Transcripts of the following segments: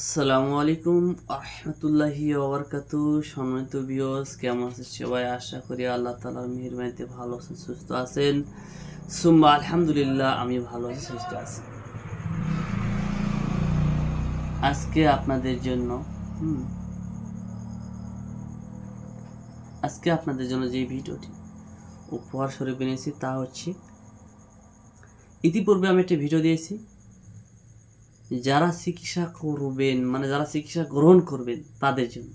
আসসালামু আলাইকুম আহমতুল্লাহি ওবরকাত সম্মানিত বিয়স কেমন আছেন সবাই? আশা করি আল্লাহ তালার মেহরবানিতে ভালো আছেন, সুস্থ আছেন। সুম্মা আলহামদুলিল্লাহ, আমি ভালো আছি, সুস্থ আছি। আজকে আপনাদের জন্য আজকে আপনাদের জন্য যে ভিডিওটি উপহার স্বরূপ এনেছি তা হচ্ছে, ইতিপূর্বে আমি একটা ভিডিও দিয়েছি যারা চিকিৎসা করবেন মানে যারা চিকিৎসা গ্রহণ করবেন তাদের জন্য।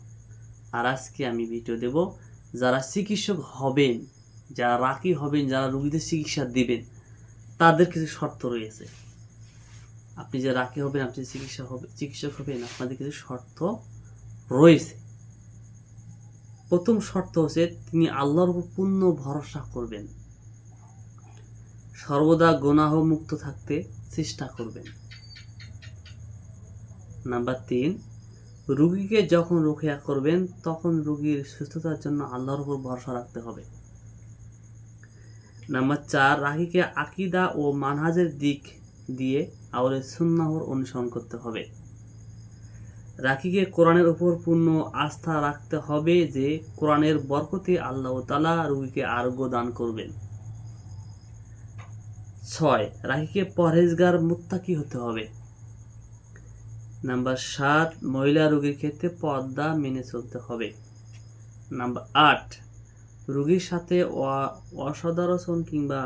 আর আজকে আমি ভিডিও দেব, যারা চিকিৎসক হবেন, যারা রাখি হবেন, যারা রুগীদের চিকিৎসা দিবেন, তাদের কিছু শর্ত রয়েছে। আপনি যে রাখি হবেন, আপনি চিকিৎসা হবে চিকিৎসক হবেন, আপনাদের কিছু শর্ত রয়েছে। প্রথম শর্ত হচ্ছে তিনি আল্লাহর উপর পূর্ণ ভরসা করবেন। সর্বদা গুনাহ মুক্ত থাকতে চেষ্টা করবেন। নাম্বার তিন, রুগীকে যখন রোকেয়া করবেন, তখন রুগীর সুস্থতার জন্য আল্লাহর উপর ভরসা রাখতে হবে। নাম্বার চার, রাগীকে আকিদা ও মানহাজের দিক দিয়ে আওলে সুন্নাহর অনুসরণ করতে হবে। রাখিকে কোরআনের উপর পূর্ণ আস্থা রাখতে হবে যে, কোরআনের বরকতে আল্লাহ তালা রুগীকে আরোগ্য দান করবেন। ছয় রাখিকে পরহেজগার মুত্তাকি হতে হবে। নাম্বার সাত, মহিলা রোগীর ক্ষেত্রে পর্দা মেনে চলতে হবে। নাম্বার আট, রোগীর সাথে অসদারচন কিংবা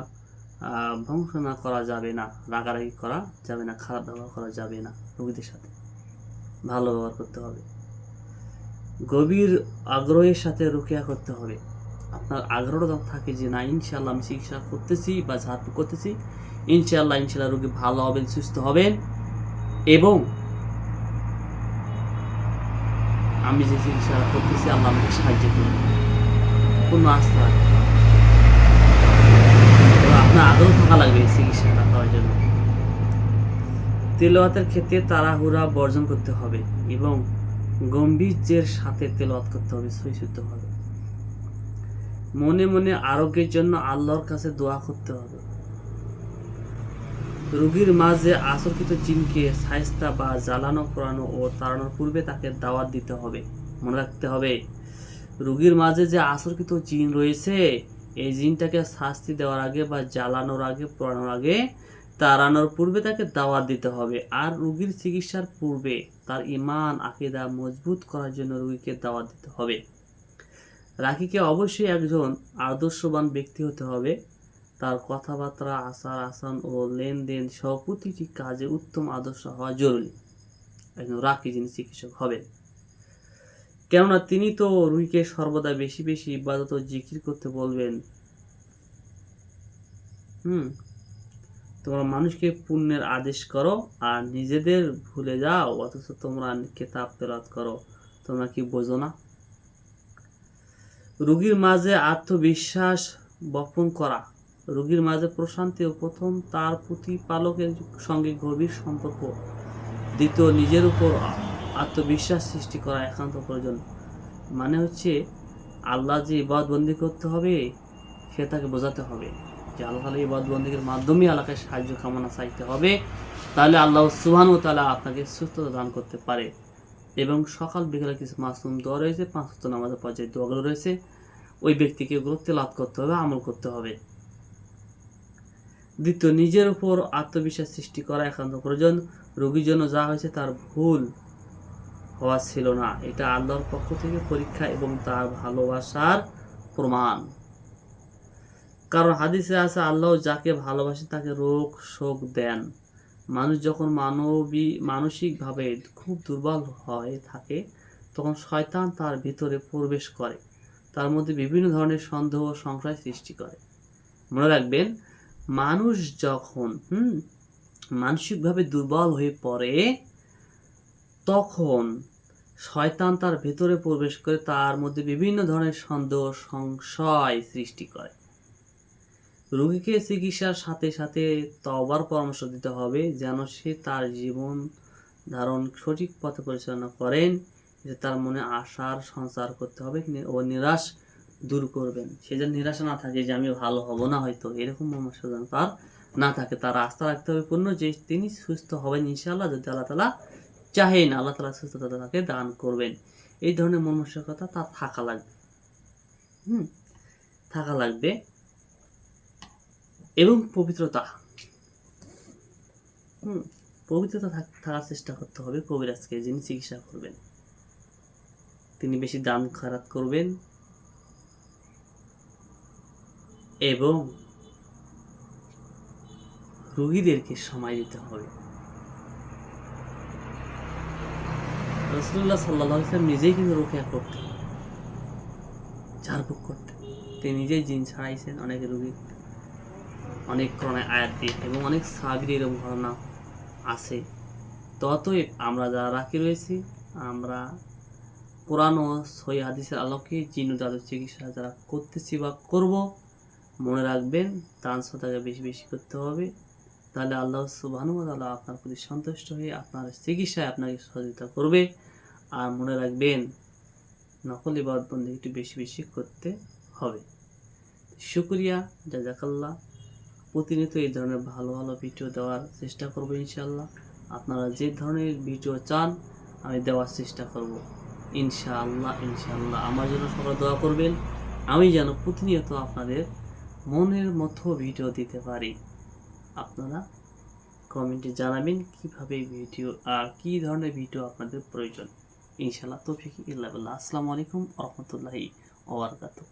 ভংসনা করা যাবে না, রাগারাগি করা যাবে না, খারাপ ব্যবহার করা যাবে না রোগীদের সাথে। ভালো ব্যবহার করতে হবে। গভীর আগ্রহের সাথে রুকিয়া করতে হবে। আপনার আগ্রহ যখন থাকে যে, না ইনশাল্লাহ আমি চিকিৎসা করতেছি বা ঝাড়ফুঁক করতেছি ইনশাল্লাহ ইনশাল্লাহ রোগী ভালো হবেন, সুস্থ হবেন এবং আমি যে চিকিৎসা করতেছি, আল্লাহ আমাকে সাহায্য করবে পূর্ণ আস্থা। আপনার আগ্রহ থাকা লাগবে এই চিকিৎসাটা করার জন্য। তেলোয়াতের ক্ষেত্রে তাড়াহুড়া বর্জন করতে হবে এবং গম্ভীর্যের সাথে তেলাওয়াত করতে হবে, সহিষ্ণুত হবে। মনে মনে আরোগ্যের জন্য আল্লাহর কাছে দোয়া করতে হবে। রোগীর মাঝে আসরকৃত জিনকে সায়স্তা বা জ্বালানো, পোড়ানো ও তাড়ানোর পূর্বে তাকে দাওয়াত দিতে হবে। মনে রাখতে হবে, রোগীর মাঝে যে আসরকৃত জিন রয়েছে, এই জিনটাকে শাস্তি দেওয়ার আগে বা জ্বালানোর আগে, পোড়ানোর আগে, তাড়ানোর পূর্বে তাকে দাওয়াত দিতে হবে। আর রুগীর চিকিৎসার পূর্বে তার ইমান আকিদা মজবুত করার জন্য রুগীকে দাওয়াত দিতে হবে। রাখিকে অবশ্যই একজন আদর্শবান ব্যক্তি হতে হবে। তার কথাবার্তা, আচার আচরণ ও লেনদেন সহ প্রতিটি কাজে উত্তম আদর্শ হওয়া জরুরি। একজন রাখি যিনি চিকিৎসক হবেন। কেননা তিনি তো রুইকে সর্বদা বেশি বেশি ইবাদত জিকির করতে বলবেন। হুম, তোমরা মানুষকে পুণ্যের আদেশ করো আর নিজেদের ভুলে যাও, অথচ তোমরা কেতাব তেলাত করো। তোমরা কি বোঝো না? রুগীর মাঝে আত্মবিশ্বাস বপন করা রোগীর মাঝে প্রশান্তি ও প্রথম তার প্রতিপালকের সঙ্গে গভীর সম্পর্ক। দ্বিতীয়, নিজের উপর আত্মবিশ্বাস সৃষ্টি করা একান্ত প্রয়োজন। মানে হচ্ছে, আল্লাহ যে ইবাদ বন্দি করতে হবে, সে তাকে বোঝাতে হবে যে আল্লাহ তালা ইবাদবন্দিকের মাধ্যমে আল্লাহকে সাহায্য কামনা চাইতে হবে। তাহলে আল্লাহ সুবহান ও তালা আপনাকে সুস্থতা দান করতে পারে। এবং সকাল বিকালে কিছু মাসুম দোয়া রয়েছে, পাঁচ নামাজের পর্যায়ে দোয়াগুলো রয়েছে। ওই ব্যক্তিকে গুরুত্ব লাভ করতে হবে, আমল করতে হবে। দ্বিতীয়, নিজের উপর আত্মবিশ্বাস সৃষ্টি করা একান্ত প্রয়োজন। রোগীর জন্য যা হয়েছে তার ভুল হওয়া ছিল না। এটা আল্লাহর পক্ষ থেকে পরীক্ষা এবং তার ভালোবাসার প্রমাণ। কারণ হাদিসে আছে, আল্লাহ যাকে ভালোবাসে তাকে রোগ শোক দেন। মানুষ যখন মানবী, মানসিকভাবে খুব দুর্বল হয়ে থাকে, তখন শয়তান তার ভিতরে প্রবেশ করে। তার মধ্যে বিভিন্ন ধরনের সন্দেহ ও সংশয় সৃষ্টি করে। মনে রাখবেন মানুষ যখন, হুম, মানসিকভাবে দুর্বল হয়ে পড়ে, তখন শয়তান তার ভেতরে প্রবেশ করে তার মধ্যে বিভিন্ন ধরনের সন্দেহ, সংশয় সৃষ্টি করে। রোগীকে চিকিৎসার সাথে সাথে তবার পরামর্শ দিতে হবে যেন সে তার জীবন ধারণ সঠিক পথে পরিচালনা করেন, যে তার মনে আশার সঞ্চার করতে হবে ও নিরাশ দূর করবেন। সে যেন নিরাশা না থাকে যে আমি ভালো হব না হয়তো। এরকম পরামর্শ যেন তার না থাকে। তার আস্থা রাখতে হবে পূর্ণ যে, তিনি সুস্থ হবেন ইনশাআল্লাহ, যদি আল্লাহ তালা চাহেন। আল্লাহ তালা সুস্থতা তাকে দান করবেন। এই ধরনের মন মানসিকতা তার থাকা লাগবে। হুম? থাকা লাগবে। এবং পবিত্রতা। হুম? পবিত্রতা থাক- থাকার চেষ্টা করতে হবে কবিরাজকে যিনি চিকিৎসা করবেন। তিনি বেশি দান খারাপ করবেন। এবং রোগীদেরকে সময় দিতে হবে। রসুল্লাহ সাল্লাহ ইসলাম নিজেই কিন্তু রোকেয়া করতেন। ঝাড়ফুঁক করতেন। তিনি নিজেই জিন ছাড়াইছেন, অনেক রোগী অনেক করোনায় আয়াত দিয়ে এবং অনেক সাবির এরকম ঘটনা আছে। ততই আমরা যারা রাখি রয়েছি, আমরা ও সই হাদিসের আলোকে ও দাদুর চিকিৎসা যারা করতেছি বা করব মনে রাখবেন, দান সদাকে বেশি বেশি করতে হবে। তাহলে আল্লাহ সুবাহানু তাআলা আপনার প্রতি সন্তুষ্ট হয়ে আপনার চিকিৎসায় আপনাকে সহযোগিতা করবে। আর মনে রাখবেন, নকল ইবাদত বন্দী একটু বেশি বেশি করতে হবে। শুক্রিয়া জাজাকাল্লাহ প্রতিনিয়ত এই ধরনের ভালো ভালো ভিডিও দেওয়ার চেষ্টা করব ইনশাল্লাহ আপনারা যে ধরনের ভিডিও চান, আমি দেওয়ার চেষ্টা করব। ইনশাআল্লাহ ইনশাআল্লাহ। আমার জন্য সবাই দোয়া করবেন। আমি যেন প্রতিনিয়ত আপনাদের মনের মতো ভিডিও দিতে পারি। আপনারা কমেন্টে জানাবেন কীভাবে ভিডিও আর কি ধরনের ভিডিও আপনাদের প্রয়োজন। ইনশাআল্লাহ, তৌফিক ইল্লাহ আসসালামু আলাইকুম রহমতুল্লাহি ওবরাকাতুহ